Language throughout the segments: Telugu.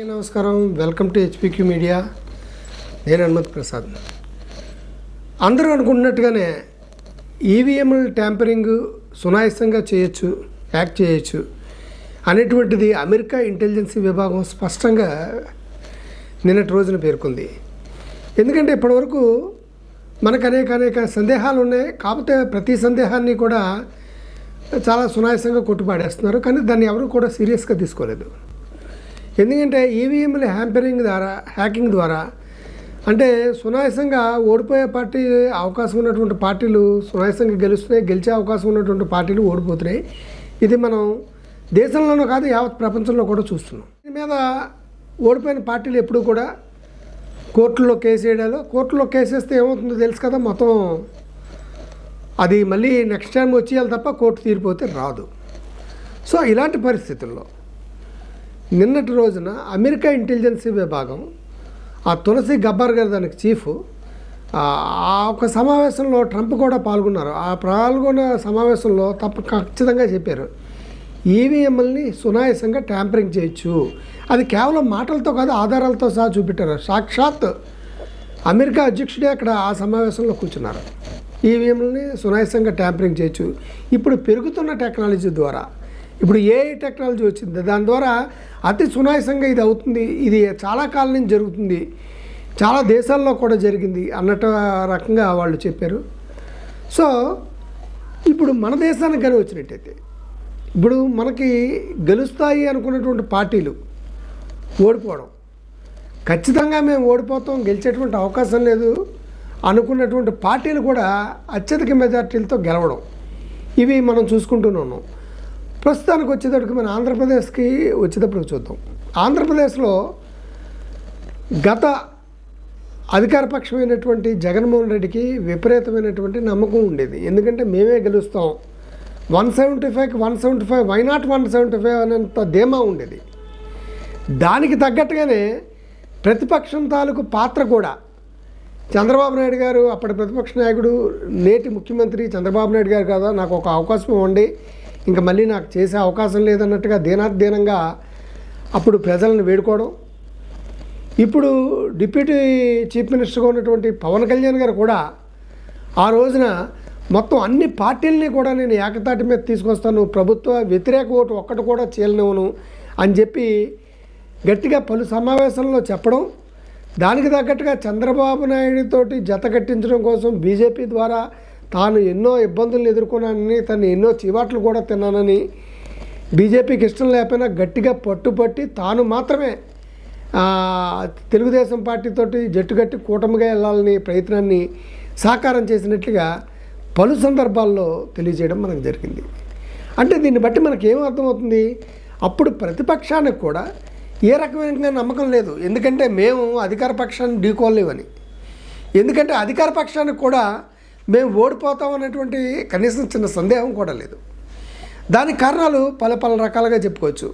అందరికీ నమస్కారం. వెల్కమ్ టు హెచ్పిక్యూ మీడియా నేను హనుమత్ ప్రసాద్. అందరూ అనుకుంటున్నట్టుగానే ఈవీఎంలు ట్యాంపరింగ్ సునాయాసంగా చేయొచ్చు యాక్ట్ చేయొచ్చు అనేటువంటిది అమెరికా ఇంటెలిజెన్సీ విభాగం స్పష్టంగా నిన్నటి రోజున పేర్కొంది. ఎందుకంటే ఇప్పటివరకు మనకు అనేక అనేక సందేహాలు ఉన్నాయి. కాకపోతే ప్రతి సందేహాన్ని కూడా చాలా సునాయాసంగా కొట్టుపాడేస్తున్నారు. కానీ దాన్ని ఎవరు కూడా సీరియస్గా తీసుకోలేదు. ఎందుకంటే ఈవీఎంల హ్యాంపరింగ్ ద్వారా హ్యాకింగ్ ద్వారా అంటే సునాయాసంగా ఓడిపోయే పార్టీ అవకాశం ఉన్నటువంటి పార్టీలు సునాయాసంగా గెలుస్తున్నాయి గెలిచే అవకాశం ఉన్నటువంటి పార్టీలు ఓడిపోతున్నాయి. ఇది మనం దేశంలోనూ కాదు యావత్ ప్రపంచంలో కూడా చూస్తున్నాం. దీని మీద ఓడిపోయిన పార్టీలు ఎప్పుడూ కూడా కోర్టులో కేసు వేయడాలు కోర్టులో కేసు వేస్తే ఏమవుతుందో తెలుసు కదా మొత్తం అది మళ్ళీ నెక్స్ట్ టైం వచ్చేయాలి తప్ప కోర్టు తీరిపోతే రాదు. సో ఇలాంటి పరిస్థితుల్లో నిన్నటి రోజున అమెరికా ఇంటెలిజెన్సీ విభాగం ఆ తులసి గబ్బర్ గారు దానికి చీఫ్ ఆ ఆ ఒక సమావేశంలో ట్రంప్ కూడా పాల్గొన్నారు. ఆ పాల్గొన్న సమావేశంలో తప్ప ఖచ్చితంగా చెప్పారు. ఈవీఎంఎల్ని సునాయాసంగా ట్యాంపరింగ్ చేయొచ్చు. అది కేవలం మాటలతో కాదు ఆధారాలతో సహా చూపెట్టారు. సాక్షాత్ అమెరికా అధ్యక్షుడే అక్కడ ఆ సమావేశంలో కూర్చున్నారు. ఈవీఎంలని సునాయాసంగా ట్యాంపరింగ్ చేయొచ్చు. ఇప్పుడు పెరుగుతున్న టెక్నాలజీ ద్వారా ఇప్పుడు ఏ టెక్నాలజీ వచ్చింది. దాని ద్వారా అతి సునాయసంగా ఇది అవుతుంది. ఇది చాలా కాలం నుంచి జరుగుతుంది. చాలా దేశాల్లో కూడా జరిగింది అన్నట్టు రకంగా వాళ్ళు చెప్పారు. సో ఇప్పుడు మన దేశానికి కానీ వచ్చినట్టయితే ఇప్పుడు మనకి గెలుస్తాయి అనుకున్నటువంటి పార్టీలు ఓడిపోవడం. ఖచ్చితంగా మేము ఓడిపోతాం గెలిచేటువంటి అవకాశం లేదు అనుకున్నటువంటి పార్టీలు కూడా అత్యధిక మెజార్టీలతో గెలవడం. ఇవి మనం చూసుకుంటూనే ఉన్నాం. ప్రస్తుతానికి వచ్చేటప్పటికి మన ఆంధ్రప్రదేశ్కి వచ్చేటప్పుడు చూద్దాం. ఆంధ్రప్రదేశ్లో గత అధికారపక్షమైనటువంటి జగన్మోహన్ రెడ్డికి విపరీతమైనటువంటి నమ్మకం ఉండేది. ఎందుకంటే మేమే గెలుస్తాం. వన్ సెవెంటీ ఫైవ్కి one seventy five why not one seventy five అనేంత ధీమా ఉండేది. దానికి తగ్గట్టుగానే ప్రతిపక్షం తాలూకు పాత్ర కూడా చంద్రబాబు నాయుడు గారు అప్పటి ప్రతిపక్ష నాయకుడు నేటి ముఖ్యమంత్రి చంద్రబాబు నాయుడు గారు కదా నాకు ఒక అవకాశం ఇవ్వండి. ఇంకా మళ్ళీ నాకు చేసే అవకాశం లేదన్నట్టుగా దీనాధీనంగా అప్పుడు ప్రజలను వేడుకోవడం. ఇప్పుడు డిప్యూటీ చీఫ్ మినిస్టర్గా ఉన్నటువంటి పవన్ కళ్యాణ్ గారు కూడా ఆ రోజున మొత్తం అన్ని పార్టీలని కూడా నేను ఏకతాటి మీద తీసుకొస్తాను ప్రభుత్వ వ్యతిరేక ఓటు ఒక్కటి కూడా చేయలేవును అని చెప్పి గట్టిగా పలు సమావేశంలో చెప్పడం. దానికి తగ్గట్టుగా చంద్రబాబు నాయుడుతోటి జత కట్టించడం కోసం బీజేపీ ద్వారా తాను ఎన్నో ఇబ్బందులను ఎదుర్కొన్నానని తను ఎన్నో చివాట్లు కూడా తిన్నానని బీజేపీకి ఇష్టం లేకపోయినా గట్టిగా పట్టుపట్టి తాను మాత్రమే తెలుగుదేశం పార్టీతోటి జట్టు కట్టి కూటమిగా వెళ్ళాలని ప్రయత్నాన్ని సాకారం చేసినట్లుగా పలు సందర్భాల్లో తెలియజేయడం మనకు జరిగింది. అంటే దీన్ని బట్టి మనకి ఏం అర్థమవుతుంది? అప్పుడు ప్రతిపక్షానికి కూడా ఏ రకమైన నమ్మకం లేదు. ఎందుకంటే మేము అధికార పక్షాన్ని ఢీకోలేవని ఎందుకంటే అధికార పక్షానికి కూడా మేము ఓడిపోతాం అనేటువంటి కనీసం చిన్న సందేహం కూడా లేదు. దానికి కారణాలు పలు పలు రకాలుగా చెప్పుకోవచ్చు.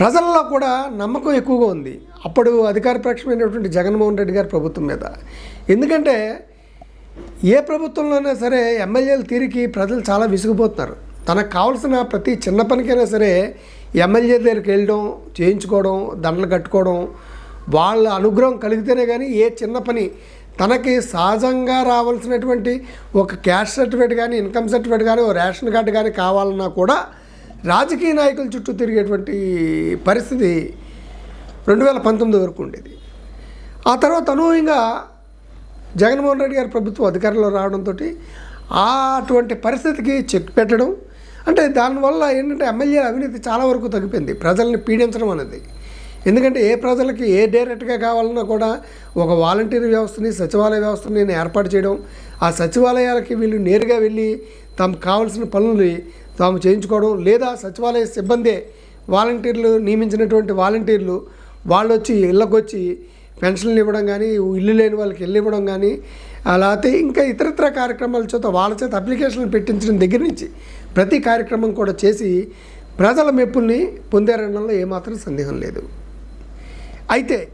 ప్రజల్లో కూడా నమ్మకం ఎక్కువగా ఉంది. అప్పుడు అధికార పక్షమైనటువంటి జగన్మోహన్ రెడ్డి గారి ప్రభుత్వం మీద. ఎందుకంటే ఏ ప్రభుత్వంలోనే సరే ఎమ్మెల్యేల తీరికి ప్రజలు చాలా విసిగిపోతున్నారు. తనకు కావాల్సిన ప్రతి చిన్న పనికైనా సరే ఎమ్మెల్యే దగ్గరికి వెళ్ళడం చేయించుకోవడం దండలు కట్టుకోవడం వాళ్ళ అనుగ్రహం కలిగితేనే కానీ ఏ చిన్న పని తనకి సహజంగా రావాల్సినటువంటి ఒక క్యాష్ సర్టిఫికేట్ కానీ ఇన్కమ్ సర్టిఫికేట్ కానీ ఓ రేషన్ కార్డు కానీ కావాలన్నా కూడా రాజకీయ నాయకుల చుట్టూ తిరిగేటువంటి పరిస్థితి రెండు వేల పంతొమ్మిది వరకు ఉండేది. ఆ తర్వాత అనూహ్యంగా జగన్మోహన్ రెడ్డి గారి ప్రభుత్వం అధికారంలో రావడంతో అటువంటి పరిస్థితికి చెక్ పెట్టడం అంటే దానివల్ల ఏంటంటే ఎమ్మెల్యేల అవినీతి చాలా వరకు తగ్గిపోయింది. ప్రజల్ని పీడించడం అనేది. ఎందుకంటే ఏ ప్రజలకి ఏ డైరెక్ట్గా కావాలన్నా కూడా ఒక వాలంటీర్ వ్యవస్థని సచివాలయ వ్యవస్థని నేను ఏర్పాటు చేయడం ఆ సచివాలయాలకి వీళ్ళు నేరుగా వెళ్ళి తమకు కావాల్సిన పనుల్ని తాము చేయించుకోవడం లేదా సచివాలయ సిబ్బందే వాలంటీర్లు నియమించినటువంటి వాలంటీర్లు వాళ్ళు వచ్చి ఇళ్ళకొచ్చి పెన్షన్లు ఇవ్వడం కానీ ఇల్లు లేని వాళ్ళకి ఇల్లు ఇవ్వడం కానీ అలాగే ఇంకా ఇతరత్ర కార్యక్రమాల చేత వాళ్ళ చేత అప్లికేషన్లు పెట్టించడం దగ్గర నుంచి ప్రతి కార్యక్రమం కూడా చేసి ప్రజల మెప్పుల్ని పొందారనడంలో ఏమాత్రం సందేహం లేదు. అయితే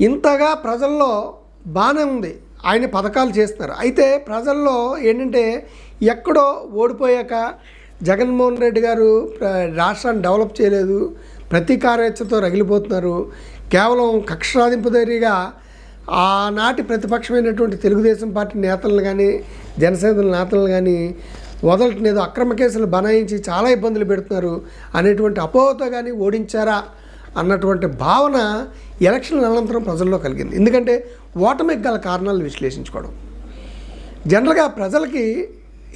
ఇంతగా ప్రజల్లో బాగానే ఉంది. ఆయన పథకాలు చేస్తున్నారు. అయితే ప్రజల్లో ఏంటంటే ఎక్కడో ఓడిపోయాక జగన్మోహన్ రెడ్డి గారు రాష్ట్రాన్ని డెవలప్ చేయలేదు. ప్రతి ప్రతీకారేచ్ఛతో రగిలిపోతున్నారు. కేవలం కక్ష సాధింపు ఆనాటి ప్రతిపక్షమైనటువంటి తెలుగుదేశం పార్టీ నేతలను కానీ జనసేన నేతలను కానీ వదలట్లేదు అక్రమ కేసులు బనాయించి చాలా ఇబ్బందులు పెడుతున్నారు అనేటువంటి అపోహతో కానీ ఓడించారా? అన్నటువంటి భావన ఎలక్షన్ అనంతరం ప్రజల్లో కలిగింది. ఎందుకంటే ఓటమికి గల కారణాలు విశ్లేషించుకోవడం. జనరల్గా ప్రజలకి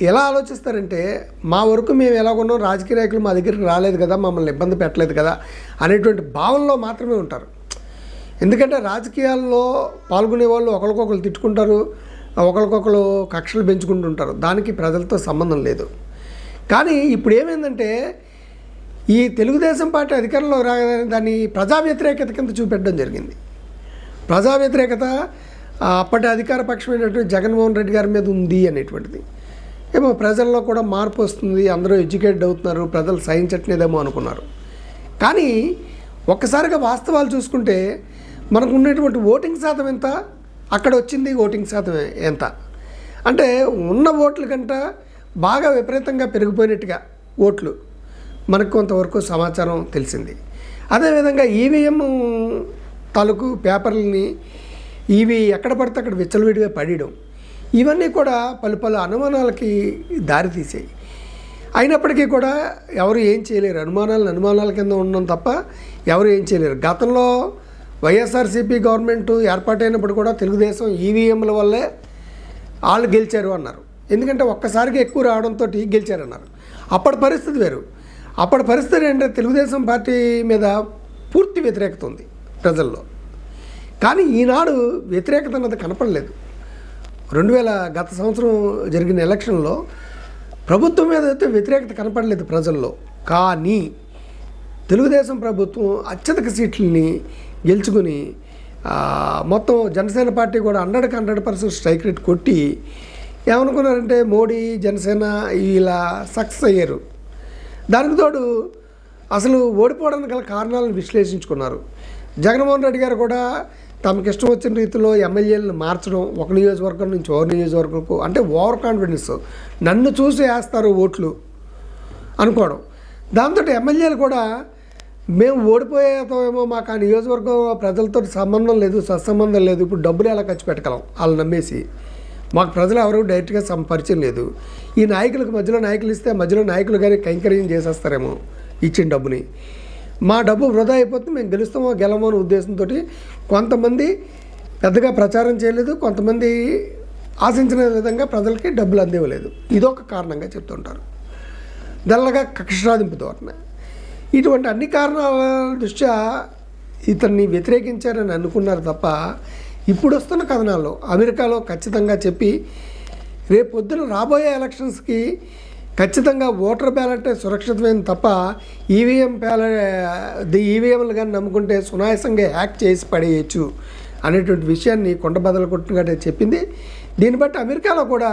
ఎలా ఆలోచిస్తారంటే మా వరకు మేము ఎలా ఉన్నాం రాజకీయ నాయకులు మా దగ్గరికి రాలేదు కదా మమ్మల్ని ఇబ్బంది పెట్టలేదు కదా అనేటువంటి భావనలో మాత్రమే ఉంటారు. ఎందుకంటే రాజకీయాల్లో పాల్గొనే వాళ్ళు ఒకరికొకరు తిట్టుకుంటారు ఒకరికొకరు కక్షలు పెంచుకుంటుంటారు. దానికి ప్రజలతో సంబంధం లేదు. కానీ ఇప్పుడు ఏమైందంటే ఈ తెలుగుదేశం పార్టీ అధికారంలో రాగానే దాన్ని ప్రజా వ్యతిరేకత కింద చూపెట్టడం జరిగింది. ప్రజా వ్యతిరేకత అప్పటి అధికార పక్షమైనటువంటి జగన్మోహన్ రెడ్డి గారి మీద ఉంది అనేటువంటిది. ఏమో ప్రజల్లో కూడా మార్పు వస్తుంది అందరూ ఎడ్యుకేటెడ్ అవుతున్నారు ప్రజలు సహించట్లేదేమో అనుకున్నారు. కానీ ఒక్కసారిగా వాస్తవాలు చూసుకుంటే మనకు ఉన్నటువంటి ఓటింగ్ శాతం ఎంత? అక్కడ వచ్చింది ఓటింగ్ శాతం ఎంత? అంటే ఉన్న ఓట్ల కంట బాగా విపరీతంగా పెరిగిపోయినట్టుగా ఓట్లు. మనకు కొంతవరకు సమాచారం తెలిసింది. అదేవిధంగా ఈవీఎం తాలూకు పేపర్లని ఇవి ఎక్కడ పడితే అక్కడ విచ్చలవిడిగా పడేయడం ఇవన్నీ కూడా పలు పలు అనుమానాలకి దారితీసాయి. అయినప్పటికీ కూడా ఎవరు ఏం చేయలేరు. అనుమానాలను అనుమానాల కింద ఉండడం తప్ప ఎవరు ఏం చేయలేరు. గతంలో వైఎస్ఆర్సీపీ గవర్నమెంట్ ఏర్పాటైనప్పుడు కూడా తెలుగుదేశం ఈవీఎంల వల్లే వాళ్ళు గెలిచారు అన్నారు. ఎందుకంటే ఒక్కసారిగా ఎక్కువ రావడంతో గెలిచారన్నారు. అప్పటి పరిస్థితి వేరు. అప్పటి పరిస్థితి ఏంటంటే తెలుగుదేశం పార్టీ మీద పూర్తి వ్యతిరేకత ఉంది ప్రజల్లో. కానీ ఈనాడు వ్యతిరేకత అన్నది కనపడలేదు. రెండు వేల గత సంవత్సరం జరిగిన ఎలక్షన్లో ప్రభుత్వం మీద అయితే వ్యతిరేకత కనపడలేదు ప్రజల్లో. కానీ తెలుగుదేశం ప్రభుత్వం అత్యధిక సీట్లని గెలుచుకుని మొత్తం జనసేన పార్టీ కూడా హండ్రెడ్కి హండ్రెడ్ పర్సెంట్ స్ట్రైక్ రేట్ కొట్టి ఏమనుకున్నారంటే మోడీ జనసేన ఇలా సక్సెస్ అయ్యారు. దానికి తోడు అసలు ఓడిపోవడానికి గల కారణాలను విశ్లేషించుకున్నారు. జగన్మోహన్ రెడ్డి గారు కూడా తమకిష్టం వచ్చిన రీతిలో ఎమ్మెల్యేలను మార్చడం ఒక నియోజకవర్గం నుంచి ఓ నియోజకవర్గంకు అంటే ఓవర్ కాన్ఫిడెన్స్ నన్ను చూసి వేస్తారు ఓట్లు అనుకోవడం. దాంతో ఎమ్మెల్యేలు కూడా మేము ఓడిపోయేతామేమో మాకు ఆ నియోజకవర్గం ప్రజలతో సంబంధం లేదు సత్సంబంధం లేదు ఇప్పుడు డబ్బులు ఎలా ఖర్చు పెట్టగలం? వాళ్ళు నమ్మేసి మాకు ప్రజలు ఎవరు డైరెక్ట్గా సం పరిచయం లేదు. ఈ నాయకులకు మధ్యలో నాయకులు ఇస్తే మధ్యలో నాయకులు కానీ కైంకర్యం చేసేస్తారేమో ఇచ్చిన డబ్బుని. మా డబ్బు వృధా అయిపోతుంది మేము గెలుస్తామో గెలమో అనే ఉద్దేశంతో కొంతమంది పెద్దగా ప్రచారం చేయలేదు కొంతమంది ఆశించిన విధంగా ప్రజలకి డబ్బులు అందివ్వలేదు. ఇదొక కారణంగా చెప్తుంటారు. దల్లగా కక్ష సాధింపు ఇటువంటి అన్ని కారణాల దృష్ట్యా ఇతన్ని వ్యతిరేకించారని అనుకున్నారు తప్ప ఇప్పుడు వస్తున్న కథనాల్లో అమెరికాలో ఖచ్చితంగా చెప్పి రేపు పొద్దున రాబోయే ఎలక్షన్స్కి ఖచ్చితంగా ఓటర్ బ్యాలెట్ సురక్షితమైన తప్ప ఈవీఎం ది ఈవీఎంలు కానీ నమ్ముకుంటే సునాయాసంగా హ్యాక్ చేసి పడేయచ్చు అనేటువంటి విషయాన్ని కొండ బదలు కొట్టినట్టే చెప్పింది. దీన్ని బట్టి అమెరికాలో కూడా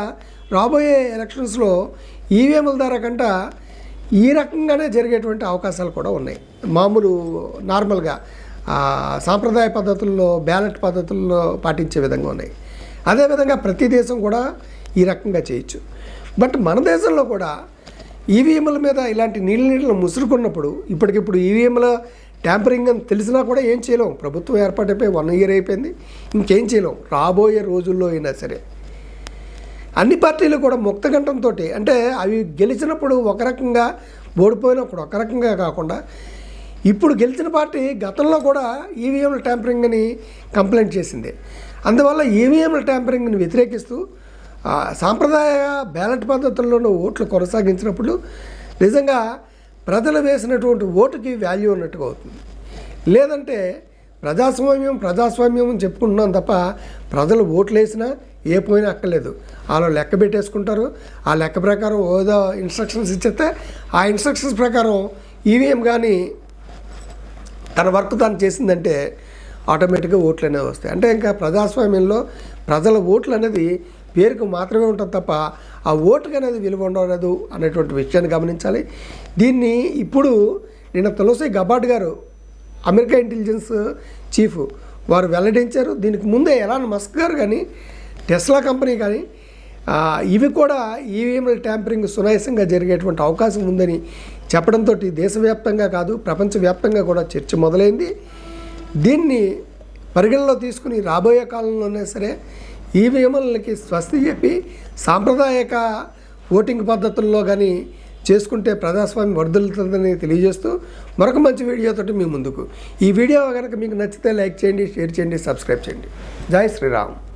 రాబోయే ఎలక్షన్స్లో ఈవీఎంల ద్వారా కంట ఈ రకంగానే జరిగేటువంటి అవకాశాలు కూడా ఉన్నాయి. మామూలు నార్మల్గా సాంప్రదాయ పద్ధతుల్లో బ్యాలెట్ పద్ధతుల్లో పాటించే విధంగా ఉన్నాయి. అదేవిధంగా ప్రతి దేశం కూడా ఈ రకంగా చేయొచ్చు. బట్ మన దేశంలో కూడా ఈవీఎంల మీద ఇలాంటి నీళ్ళ నీళ్ళు ముసురుకున్నప్పుడు ఇప్పటికిప్పుడు ఈవీఎంల ట్యాంపరింగ్ అని తెలిసినా కూడా ఏం చేయలేం. ప్రభుత్వం ఏర్పాటైపోయి వన్ ఇయర్ అయిపోయింది. ఇంకేం చేయలేం. రాబోయే రోజుల్లో అయినా సరే. అన్ని పార్టీలు కూడా ముక్తకంఠంతో అంటే అవి గెలిచినప్పుడు ఒక రకంగా ఓడిపోయినప్పుడు ఒక రకంగా కాకుండా ఇప్పుడు గెలిచిన పార్టీ గతంలో కూడా ఈవీఎంల ట్యాంపరింగ్ అని కంప్లైంట్ చేసింది. అందువల్ల ఈవీఎంల ట్యాంపరింగ్ని వ్యతిరేకిస్తూ సాంప్రదాయ బ్యాలెట్ పద్ధతుల్లోనూ ఓట్లు కొనసాగించినప్పుడు నిజంగా ప్రజలు వేసినటువంటి ఓటుకి వాల్యూ ఉన్నట్టుగా అవుతుంది. లేదంటే ప్రజాస్వామ్యం ప్రజాస్వామ్యం అని చెప్పుకుంటున్నాం తప్ప ప్రజలు ఓట్లు వేసినా ఏ పోయినా అక్కర్లేదు. వాళ్ళు లెక్క పెట్టేసుకుంటారు. ఆ లెక్క ప్రకారం ఏదో ఇన్స్ట్రక్షన్స్ ఇచ్చేస్తే ఆ ఇన్స్ట్రక్షన్స్ ప్రకారం ఈవీఎం కానీ తన వర్క్ తాను చేసిందంటే ఆటోమేటిక్గా ఓట్లు అనేవి వస్తాయి. అంటే ఇంకా ప్రజాస్వామ్యంలో ప్రజల ఓట్లు అనేది పేరుకు మాత్రమే ఉంటుంది తప్ప ఆ ఓటుకి అనేది విలువ ఉండదు అనేటువంటి విషయాన్ని గమనించాలి. దీన్ని ఇప్పుడు నిన్న తులసి గబాట్ గారు అమెరికా ఇంటెలిజెన్స్ చీఫ్ వారు వెల్లడించారు. దీనికి ముందే ఎలాన్ మస్క్ గారు కానీ టెస్లా కంపెనీ కానీ ఇవి కూడా ఈవీఎంల ట్యాంపరింగ్ సునాయాసంగా జరిగేటువంటి అవకాశం ఉందని చెప్పడంతో దేశవ్యాప్తంగా కాదు ప్రపంచవ్యాప్తంగా కూడా చర్చ మొదలైంది. దీన్ని పరిగణలో తీసుకుని రాబోయే కాలంలోనే సరే ఈవీఎంలకి స్వస్తి చెప్పి సాంప్రదాయక ఓటింగ్ పద్ధతుల్లో కానీ చేసుకుంటే ప్రజాస్వామ్యం వర్ధలుతుందని తెలియజేస్తూ మరొక మంచి వీడియోతోటి మీ ముందుకు. ఈ వీడియో కనుక మీకు నచ్చితే లైక్ చేయండి షేర్ చేయండి సబ్స్క్రైబ్ చేయండి. జై శ్రీరామ్.